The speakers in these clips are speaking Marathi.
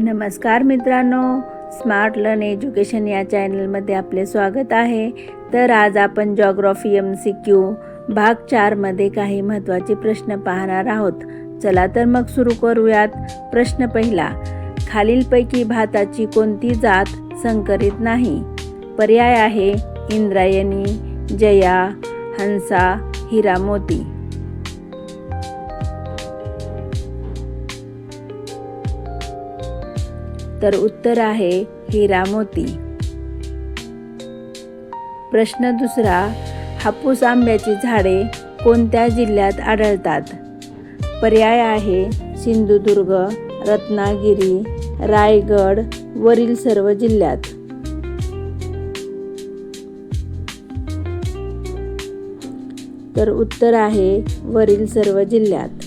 नमस्कार मित्रांनो स्मार्ट लर्न एज्युकेशन या चॅनलमध्ये आपले स्वागत आहे. तर आज आपण जॉग्रॉफी एम सी क्यू भाग चारमध्ये काही महत्त्वाचे प्रश्न पाहणार आहोत. चला तर मग सुरू करूयात. प्रश्न पहिला खालीलपैकी भाताची कोणती जात संकरित नाही? पर्याय आहे इंद्रायणी जया हंसा हिरा तर उत्तर आहे हिरा मोती प्रश्न दुसरा हापूस आंब्याची झाडे कोणत्या जिल्ह्यात आढळतात? पर्याय आहे सिंधुदुर्ग रत्नागिरी रायगड वरील सर्व जिल्ह्यात. तर उत्तर आहे वरील सर्व जिल्ह्यात.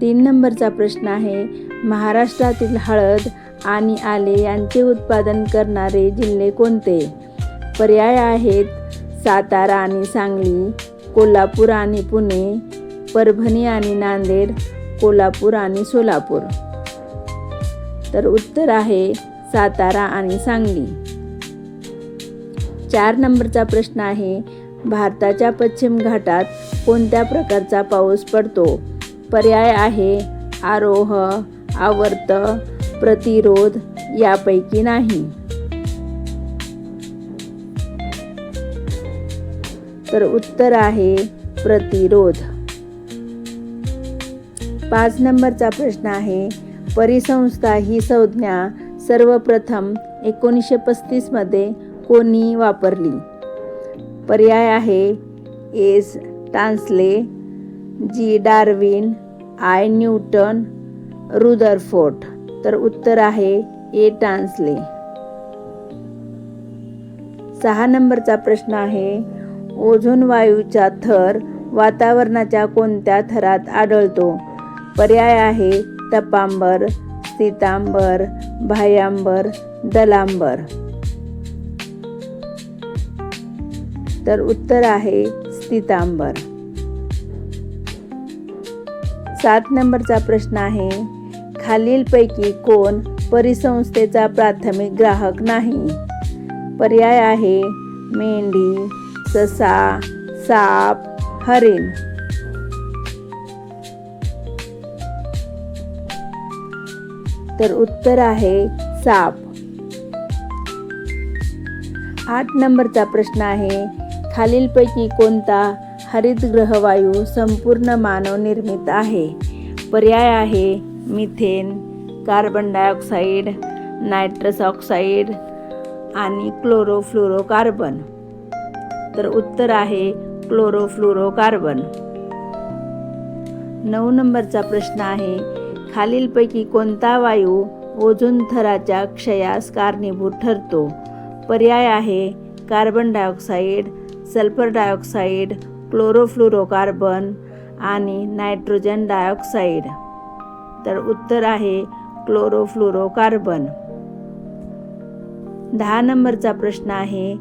तीन नंबरचा प्रश्न आहे. महाराष्ट्रातील हळद आणि आले यांचे उत्पादन करणारे जिल्हे कोणते? पर्याय आहेत सातारा आणि सांगली कोल्हापूर आणि पुणे परभणी आणि नांदेड कोल्हापूर आणि सोलापूर. तर उत्तर आहे सातारा आणि सांगली. चार नंबरचा प्रश्न आहे भारताच्या पश्चिम घाटात कोणत्या प्रकारचा पाऊस पडतो? पर्याय आहे. आरोह आवर्त प्रतिरोध यापैकी नाही. तर उत्तर आहे प्रतिरोध. पाच नंबरचा प्रश्न आहे परिसंस्था ही संज्ञा सर्वप्रथम एकोणीसशे पस्तीसमध्ये कोणी वापरली? पर्याय आहे S Tansley G Darwin I Newton Rutherford. तर उत्तर आहे ए टान्सले सहा नंबरचा प्रश्न आहे ओझोन वायूचा थर वातावरणाच्या कोणत्या थरात आढळतो? पर्याय आहे तपांबर सीतांबर भायांबर दलांबर. तर उत्तर आहे स्थितांबर. सात नंबरचा प्रश्न आहे. खालीलपैकी कोण परिसंस्थेचा प्राथमिक ग्राहक नाही? पर्याय आहे. मेंढी ससा साप हरिण. तर उत्तर आहे साप. आठ नंबरचा प्रश्न आहे. खालीलपैकी कोणता हरितगृह वायू संपूर्ण मानव निर्मित आहे. पर्याय आहे methane carbon dioxide nitrous oxide आणि क्लोरोफ्लोरोकार्बन तर उत्तर आहे क्लोरोफ्लोरोकार्बन नऊ नंबरचा प्रश्न आहे खालीलपैकी कोणता वायू ओझोन थराच्या क्षयास कारणीभूत ठरतो? पर्याय आहे carbon dioxide sulphur dioxide chlorofluorocarbon आणि नायट्रोजन डायऑक्साईड. तर उत्तर आहे क्लोरोफ्लोरोकार्बन. दहा नंबरचा प्रश्न आहे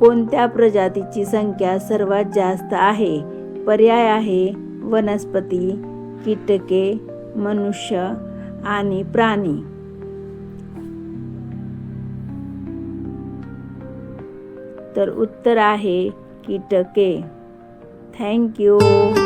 कोणत्या प्रजातीची संख्या सर्वात जास्त आहे? पर्याय आहे वनस्पती कीटके मनुष्य आणि प्राणी. तर उत्तर आहे कीटके. Thank you.